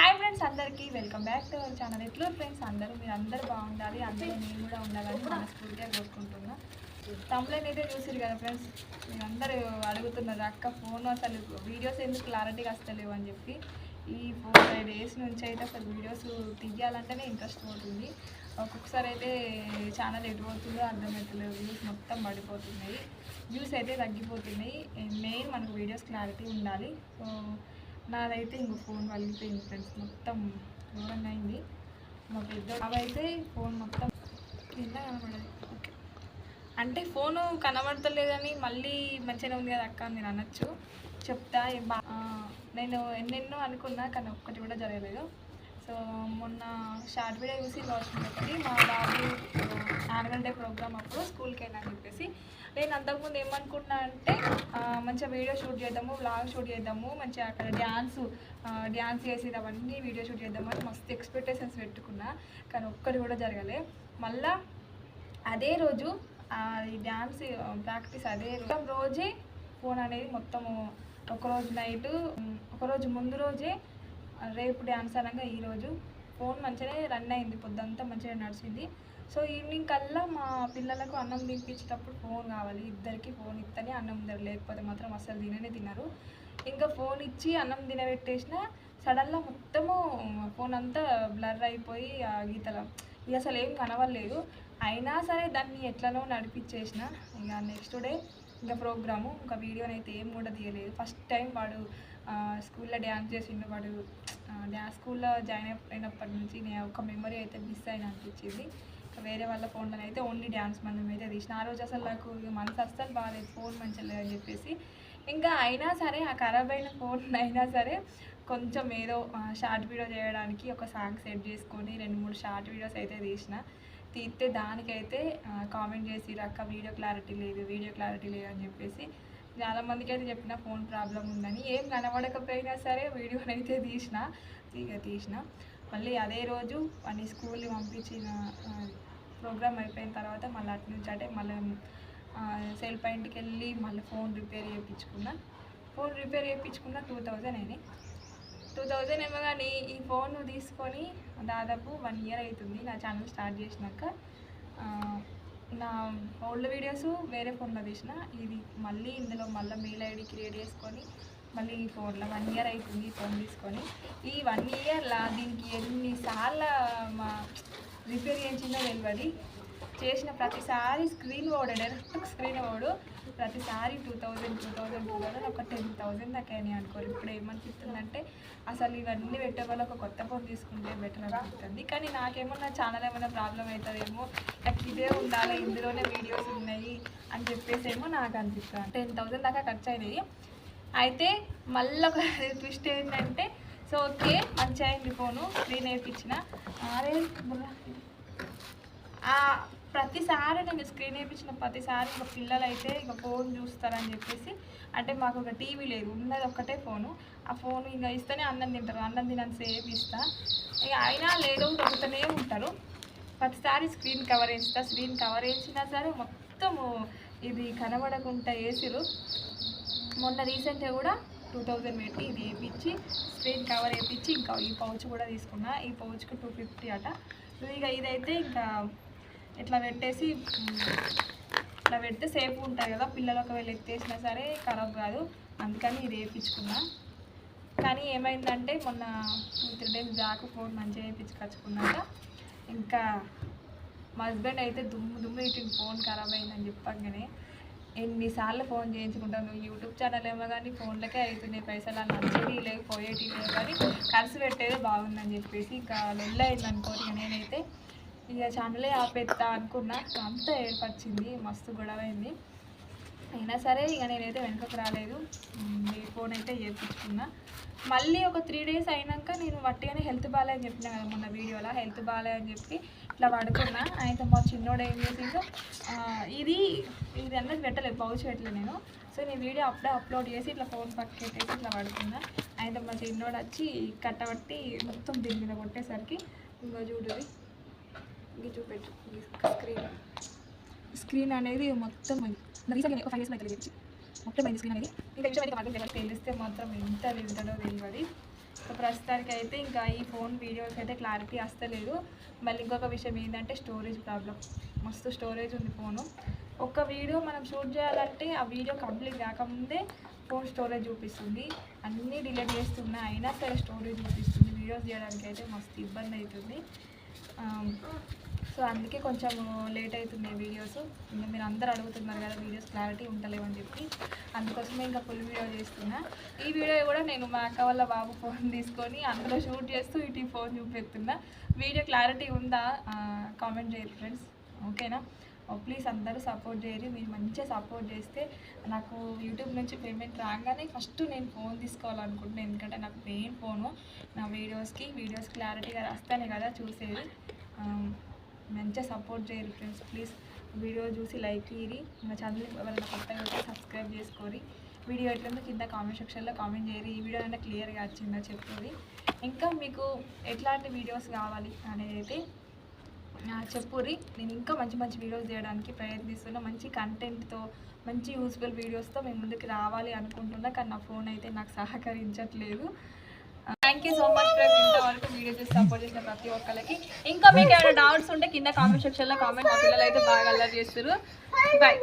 Hi friends అందరికీ welcome back to our channel. ఎట్లు friends? అందరూ మీరు అందరూ బాగుండాలి అందరూ నేను కూడా ఉండాలని మనస్ఫూర్తిగా కోరుకుంటున్నా. కంప్లైంట్ అయితే చూసారు కదా ఫ్రెండ్స్? మీరు అందరూ అడుగుతున్నారు అక్క ఫోన్ అసలు వీడియోస్ ఎందుకు క్లారిటీగా వస్తలేవు? అని చెప్పి. ఈ ఫోర్ ఫైవ్ డేస్ నుంచి అయితే అసలు వీడియోస్ తీయాలంటేనే ఇంట్రెస్ట్ పోతుంది. ఒక్కొక్కసారి అయితే ఛానల్ ఎటు పోతుందో అర్థమవుతలేదు వ్యూస్ మొత్తం పడిపోతున్నాయి. వ్యూస్ అయితే తగ్గిపోతున్నాయి. మెయిన్ మనకు వీడియోస్ క్లారిటీ ఉండాలి. సో నాదైతే ఇంకో ఫోన్ వలిగిపోయింది ఫ్రెండ్స్ మొత్తం ఘోరంగా అయింది మా పెద్ద అవైతే ఫోన్ మొత్తం కింద కనబడదు. ఓకే. అంటే ఫోను కనబడతలేదని మళ్ళీ మంచిగానే ఉంది కదా అక్క అని నేను అనొచ్చు. చెప్తా నేను ఎన్నెన్నో అనుకున్నా కానీ ఒక్కటి కూడా జరగలేదు. మొన్న షార్ట్ వీడియో చూసి వచ్చింది ఒకటి మా బాబు యాన్యువల్ డే ప్రోగ్రామ్ అప్పుడు స్కూల్కి వెళ్ళని చెప్పేసి. నేను అంతకుముందు ఏమనుకున్నా అంటే మంచిగా వీడియో షూట్ చేద్దాము బ్లాగ్ షూట్ చేద్దాము మంచిగా అక్కడ డ్యాన్స్ డ్యాన్స్ చేసేది అవన్నీ వీడియో షూట్ చేద్దామని మస్తు ఎక్స్పెక్టేషన్స్ పెట్టుకున్నా. కానీ ఒక్కటి కూడా జరగలే. మళ్ళా అదే రోజు ఈ డ్యాన్స్ ప్రాక్టీస్ అదే రోజు. రోజే ఫోన్ అనేది మొత్తము ఒకరోజు నైట్ ఒకరోజు ముందు రోజే రేపు డ్యాన్స్ అనగా ఈరోజు ఫోన్ మంచిగానే రన్ అయింది పొద్దంతా మంచిగా నడిచింది. సో ఈవినింగ్ కల్లా మా పిల్లలకు అన్నం తినిపించేటప్పుడు ఫోన్ కావాలి. ఇద్దరికి ఫోన్ ఇస్తేనే అన్నం తినరు లేకపోతే మాత్రం అసలు తిననే తినరు. ఇంకా ఫోన్ ఇచ్చి అన్నం తినబెట్టేసిన సడన్గా మొత్తము ఫోన్ అంతా బ్లర్ అయిపోయి ఆ గీతల ఇక అసలు ఏం కనవలేదు అయినా సరే దాన్ని ఎట్లనో నడిపించేసిన. ఇంకా నెక్స్ట్ డే ఇంకా ప్రోగ్రాము ఇంకా వీడియోని అయితే ఏం కూడా తీయలేదు. ఫస్ట్ టైం వాడు స్కూల్లో డ్యాన్స్ చేసిండు వాడు. డ్యాన్స్ స్కూల్లో జాయిన్ అయినప్పటి నుంచి నేను ఒక మెమరీ అయితే మిస్ అయిన అనిపించింది. ఇంకా వేరే వాళ్ళ ఫోన్లో అయితే ఓన్లీ డ్యాన్స్ మనం అయితే తీసిన. ఆ రోజు అసలు నాకు మనసు అస్సలు బాగాలేదు ఫోన్ మంచిగా లేదని చెప్పేసి. ఇంకా అయినా సరే ఆ ఖరాబ్ అయిన ఫోన్ అయినా సరే కొంచెం ఏదో షార్ట్ వీడియో చేయడానికి ఒక సాంగ్ సెట్ చేసుకొని రెండు మూడు షార్ట్ వీడియోస్ అయితే తీసిన. తీస్తే దానికైతే కామెంట్ చేసి అక్క వీడియో క్లారిటీ లేదు వీడియో క్లారిటీ లేదు అని చెప్పేసి. చాలా మందికి అయితే చెప్పిన ఫోన్ ప్రాబ్లం ఉందని. ఏం కనబడకపోయినా సరే వీడియోని అయితే తీసిన ఇక తీసిన. మళ్ళీ అదే రోజు వాడిని స్కూల్ని పంపించిన ప్రోగ్రామ్ అయిపోయిన తర్వాత మళ్ళీ అటు నుంచి అంటే మళ్ళీ సెల్ పాయింట్కి వెళ్ళి మళ్ళీ ఫోన్ రిపేర్ చేయించుకున్నా. ఫోన్ రిపేర్ చేయించుకున్న టూ థౌజండ్ అయినాయి. టూ థౌజండ్ ఏమో కానీ ఈ ఫోన్ తీసుకొని దాదాపు వన్ ఇయర్ అవుతుంది. నా ఛానల్ స్టార్ట్ చేసినాక నా ఓల్డ్ వీడియోస్ వేరే ఫోన్లో తీసిన. ఇది మళ్ళీ ఇందులో మళ్ళీ మెయిల్ ఐడి క్రియేట్ చేసుకొని మళ్ళీ ఈ ఫోన్లో వన్ ఇయర్ అవుతుంది ఈ ఫోన్ తీసుకొని. ఈ వన్ ఇయర్లో దీనికి ఎన్నిసార్లు మా రిపేర్ చేయించిందో తెలియదు చేసిన ప్రతిసారి స్క్రీన్ ఓడు డైరెక్ట్ స్క్రీన్ ఓడు ప్రతిసారి two thousand two thousand two thousand ఒక టెన్ థౌజండ్ దాకా అని అనుకోరు. ఇప్పుడు ఏమనిపిస్తుందంటే అసలు ఇవన్నీ పెట్టే వాళ్ళు ఒక కొత్త ఫోన్ తీసుకుంటే బెటర్ అనిపిస్తుంది. కానీ నాకేమన్నా ఛానల్ ఏమైనా ప్రాబ్లం అవుతుందేమో నాకు ఇదే ఉండాలి ఇందులోనే వీడియోస్ ఉన్నాయి అని చెప్పేసి ఏమో నాకు అనిపిస్తుంది. టెన్ థౌజండ్ దాకా ఖర్చు అయినాయి. అయితే మళ్ళీ ఒక ట్విస్ట్ ఏంటంటే సో ఓకే మంచిగా అయింది ఫోను స్క్రీన్ వేయించిన అరే బుర్రా ప్రతిసారి నేను స్క్రీన్ వేయించిన ప్రతిసారి ఇక పిల్లలు అయితే ఇక ఫోన్ చూస్తారని చెప్పేసి అంటే మాకు ఒక టీవీ లేదు ఉన్నది ఒక్కటే ఫోను ఆ ఫోన్ ఇక ఇస్తేనే అన్నం తింటారు అన్నం తినని సేపు ఇస్తా. ఇక అయినా లేదో దొరుకుతూనే ఉంటారు. ప్రతిసారి స్క్రీన్ కవర్ వేస్తా స్క్రీన్ కవర్ వేసినా సరే మొత్తము ఇది కనబడకుండా వేసిరు మొన్న రీసెంట్గా కూడా టూ థౌజండ్ పెట్టి ఇది వేయించి స్క్రీన్ కవర్ వేయించి ఇంకా ఈ పౌచ్ కూడా తీసుకున్నా. ఈ పౌచ్కి టూ ఫిఫ్టీ అట. ఇక ఇదైతే ఇంకా ఇట్లా పెట్టేసి ఇట్లా పెడితే సేఫ్ ఉంటుంది కదా. పిల్లలు ఒకవేళ ఎత్తేసినా సరే ఖరాబ్ కాదు. అందుకని ఇది వేయించుకున్నా. కానీ ఏమైందంటే మొన్న two three days back phone మంచిగా వేయించుకొచ్చుకున్నాక ఇంకా మా హస్బెండ్ అయితే దుమ్ము దుమ్ము ఇటు ఫోన్ ఖరాబ్ అయిందని చెప్పగానే ఎన్నిసార్లు ఫోన్ చేయించుకుంటాను నువ్వు? యూట్యూబ్ ఛానల్ ఏమో కానీ ఫోన్లకే అవుతున్నాయి పైసలు అని నచ్చేది లేకపోయేటి లేవు కానీ ఖర్చు పెట్టేదే బాగుందని చెప్పేసి ఇంకా లొల్ల అయింది అనుకో నేనైతే ఇక ఛానలే ఆపేస్తా అనుకున్నా అంత ఏర్పరిచింది మస్తు గొడవ అయింది అయినా సరే ఇక నేనైతే వెనుకకు రాలేదు. మీ ఈ ఫోన్ అయితే చేయించుకున్నా మళ్ళీ ఒక త్రీ డేస్ అయినాక నేను వట్టిగానే హెల్త్ బాగాలేదని చెప్పిన కదా మొన్న వీడియోలో హెల్త్ బాగాలేదని చెప్పి ఇట్లా పడుకున్నా. అయితే మా చిన్నోడు ఏం చేసిందో ఇది ఇది అన్నది పెట్టలేదు పౌచ్ పెట్టలేదు నేను. సో నేను వీడియో అప్పుడే అప్లోడ్ చేసి ఇట్లా ఫోన్ పక్కెట్టేసి ఇట్లా పడుకున్నా. అయితే మా చిన్నోడు వచ్చి కట్టబట్టి మొత్తం దీని మీద కొట్టేసరికి ఇంకా చూడుది ఇంక చూపెట్టు స్క్రీన్ స్క్రీన్ అనేది మొత్తం రీసెంట్గా ఒక ఫైవ్ ఇయర్స్ అయితే మొత్తం పోయింది స్క్రీన్ అనేది. ఇంకా అయితే మాత్రం తెలియదు తెలిస్తే మాత్రం ఎంత తింటాడో తెలియదు. సో ప్రస్తుతానికి అయితే ఇంకా ఈ ఫోన్ వీడియోస్ అయితే క్లారిటీ వస్తలేదు. మళ్ళీ ఇంకొక విషయం ఏంటంటే స్టోరేజ్ ప్రాబ్లం మస్తు స్టోరేజ్ ఉంది ఫోను ఒక్క వీడియో మనం షూట్ చేయాలంటే ఆ వీడియో కంప్లీట్ కాకముందే ఫోన్ స్టోరేజ్ చూపిస్తుంది. అన్నీ డిలీట్ చేస్తున్నా అయినా సరే స్టోరేజ్ చూపిస్తుంది. వీడియోస్ చేయడానికి అయితే మస్తు ఇబ్బంది అవుతుంది. ఆమ్, సో అందుకే కొంచెం లేట్ అవుతున్నాయి వీడియోస్. ఇంకా మీరు అందరు అడుగుతున్నారు కదా వీడియోస్ క్లారిటీ ఉంటలేవని చెప్పి. అందుకోసమే ఇంకా ఫుల్ వీడియో చేస్తున్నా. ఈ వీడియో కూడా నేను మా అక్క వాళ్ళ బాబు ఫోన్ తీసుకొని అందులో షూట్ చేస్తూ ఇటు ఫోన్ చూపెడుతున్నా వీడియో క్లారిటీ ఉందా? కామెంట్ చేయరు ఫ్రెండ్స్ ఓకేనా ప్లీజ్ అందరూ సపోర్ట్ చేయరు. మీరు మంచిగా సపోర్ట్ చేస్తే నాకు యూట్యూబ్ నుంచి పేమెంట్ రాగానే ఫస్ట్ నేను ఫోన్ తీసుకోవాలనుకుంటున్నాను ఎందుకంటే నాకు మెయిన్ ఫోను నా వీడియోస్కి వీడియోస్ క్లారిటీగా రాస్తానే కదా చూసేది. Um, మంచిగా సపోర్ట్ చేయరు ఫ్రెండ్స్ ప్లీజ్ వీడియో చూసి లైక్ ఇరి మా ఛానల్ ఎవరైనా కొత్తగా వచ్చి సబ్స్క్రైబ్ చేసుకోరి. వీడియో ఎట్లుందో కింద కామెంట్ సెక్షన్లో కామెంట్ చేయరు. ఈ వీడియో అయినా క్లియర్గా వచ్చిందా చెప్పేది ఇంకా మీకు ఎట్లాంటి వీడియోస్ కావాలి అనేది అయితే చెప్పుర్రి. నేను ఇంకా మంచి మంచి వీడియోస్ చేయడానికి ప్రయత్నిస్తున్నా. మంచి కంటెంట్తో మంచి యూస్ఫుల్ వీడియోస్తో మేము ముందుకు రావాలి అనుకుంటున్నా. కానీ నా ఫోన్ అయితే నాకు సహకరించట్లేదు. Thank you so much friends వరకు వీడియో చూసి సపోర్ట్ చేసిన ప్రతి ఒక్కరికి ఇంకా మీకు ఏమైనా డౌట్స్ ఉంటే కింద కామెంట్ సెక్షన్లో కామెంట్ మా పిల్లలు అయితే బాగా అల్లరి చేస్తారు బాయ్